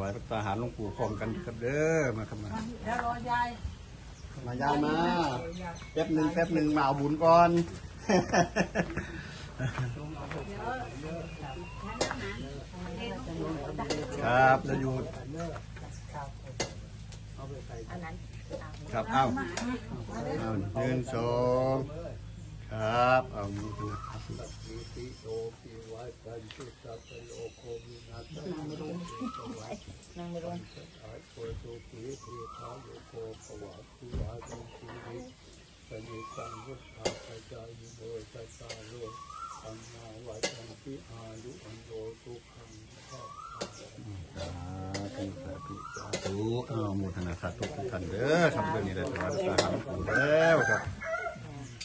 วายพระตาหารหลวงปู่พร้อมกันครับเด้อมาครับมาเดี๋ยวรอยายมายายมาแป๊บหนึ่งแป๊บหนึ่งมาเอาบุญก่อนครับจะอยู่ครับเอาเอาหนึ่งสองครับเอามือ ถือครับติโอปิวัตตันตุสัพพะโลโควินาศนั่งไม่รู้นั่งไม่รู้อาโคตุปิทิทาโยโคภวะตุวาตุชีวิสนิสังวุฒาปจายโยตัสสาโลอันนาวัตันติอายุอันโยทุขังข้าสาธุสาธุสาธุเอาโมทนาสาธุทุกท่านเด้อครับเรื่องนี้ได้สวัสดิ์ตาหารหลวงปู่แล้วครับเอา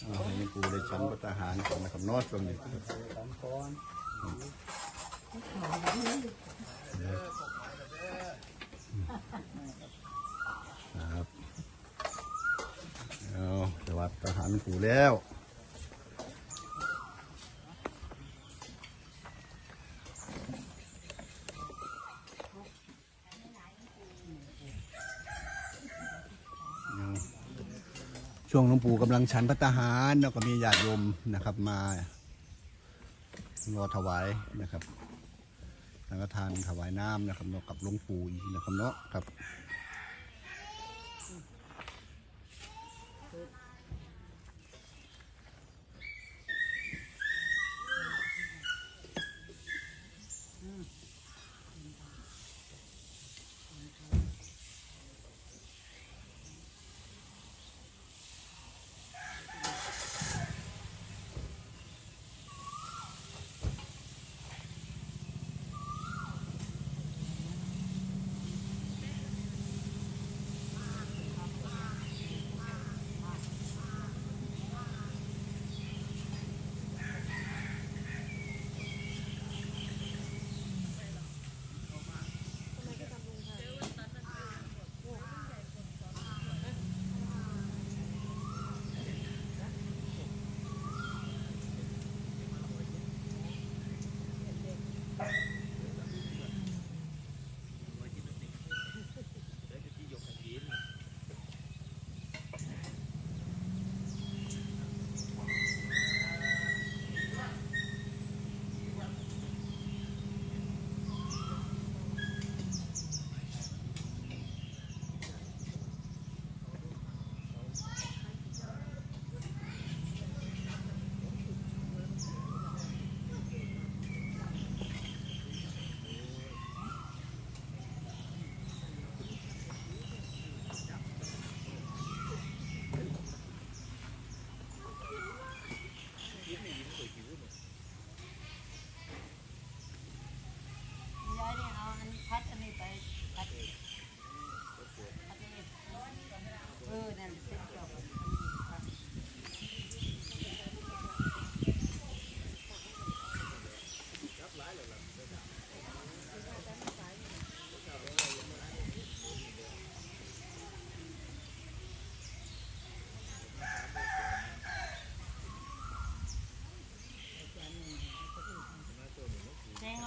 ให้หลวงปู่ได้ชั้นพระตาหารก่อนนะครับนอช่วงนี้ครับเอาสวัสดิ์ตาหารปู่แล้ว ช่วงหลวงปู่กำลังฉันพระตหารแล้วก็มีญาติโยมนะครับ มารอถวายนะครับสังฆทานถวายน้ำนะครับเนาะกับหลวงปู่อีกนะครับเนาะครับ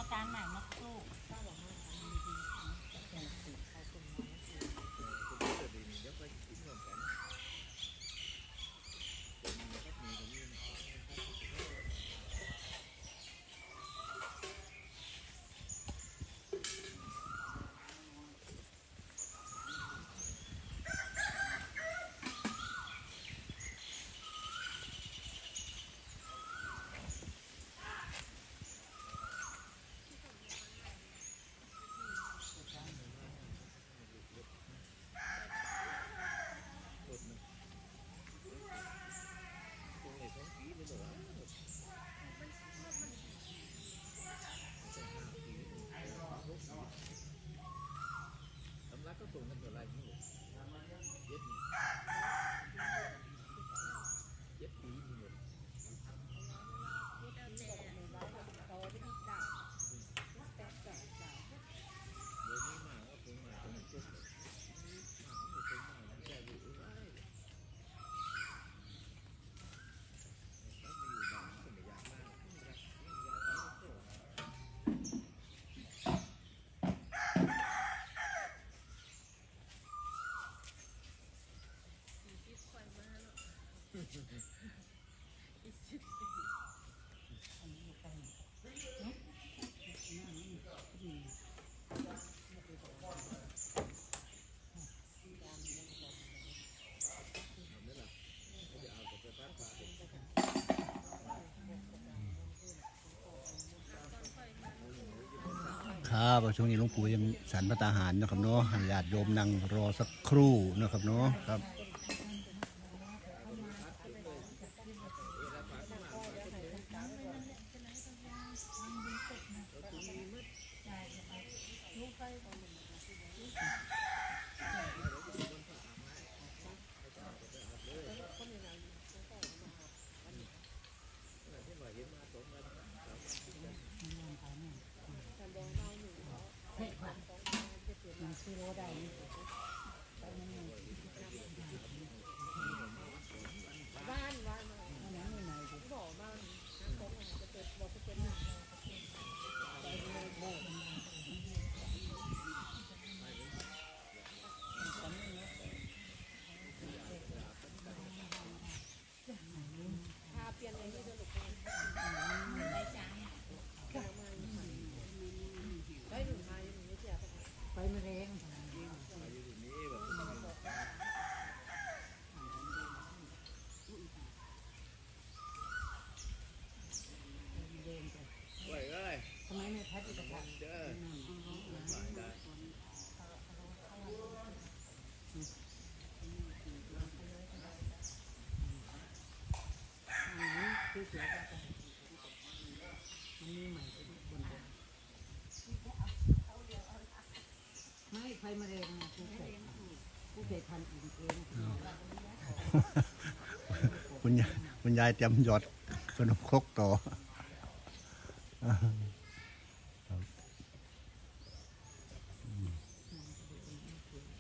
าการใหม่มาสักลูก ครับช่วงนี้หลวงปู่ยังสันพระตาหารนะครับเนาะญาติโยมนั่งรอสักครู่นะครับเนาะครับ ไปมะเร็ง ไว้เลย ทำไมไม่พัดอีกครับ เด้อ คือเสียกันมันมีใหม่บนบนไม่ไฟมะเร็งนะผู้เสพผู้เสพพันธุ์อื่นเองคุณยายคุณยายเตรียมหยอดขนมครกต่อ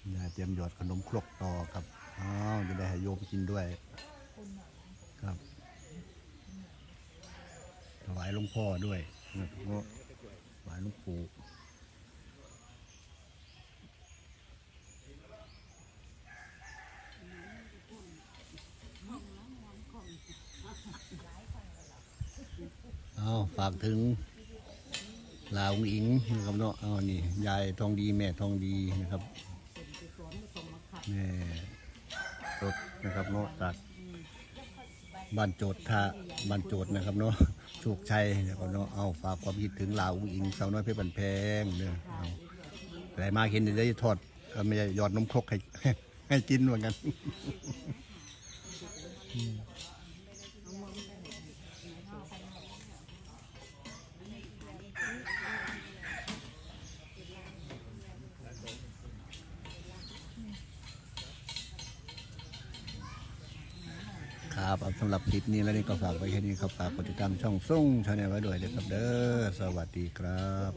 คุณยายเตรียมหยอดขนมครกต่อครับอ้าวจะได้ให้โยมกินด้วย ครับ หลวงพ่อด้วยนะครับถวายหลวงปู่เอาฝากถึงลาวองอิงนะครับเนาะเอานี่ยายทองดีแม่ทองดีนะครับแม่รถนะครับเนาะจากบ้านโจทย์ท่าบ้านโจทย์นะครับเนาะ โชคชัยนะครับเนาะเอาฝากความคิดถึงลาวองอิงสาวน้อยเพชรบันแพงเด้อเอาแต่มาเห็นเดี๋ยวจะทอดเอ่อไม่ใช่หยอดนมครกให้ให้กินเหมือนกัน ครับสำหรับคลิปนี้แล้วนี่ก็ฝากไว้แค่นี้ครับฝากกดติดตามช่องส่งชาแนลไว้ด้วยนะครับเด้อสวัสดีครับ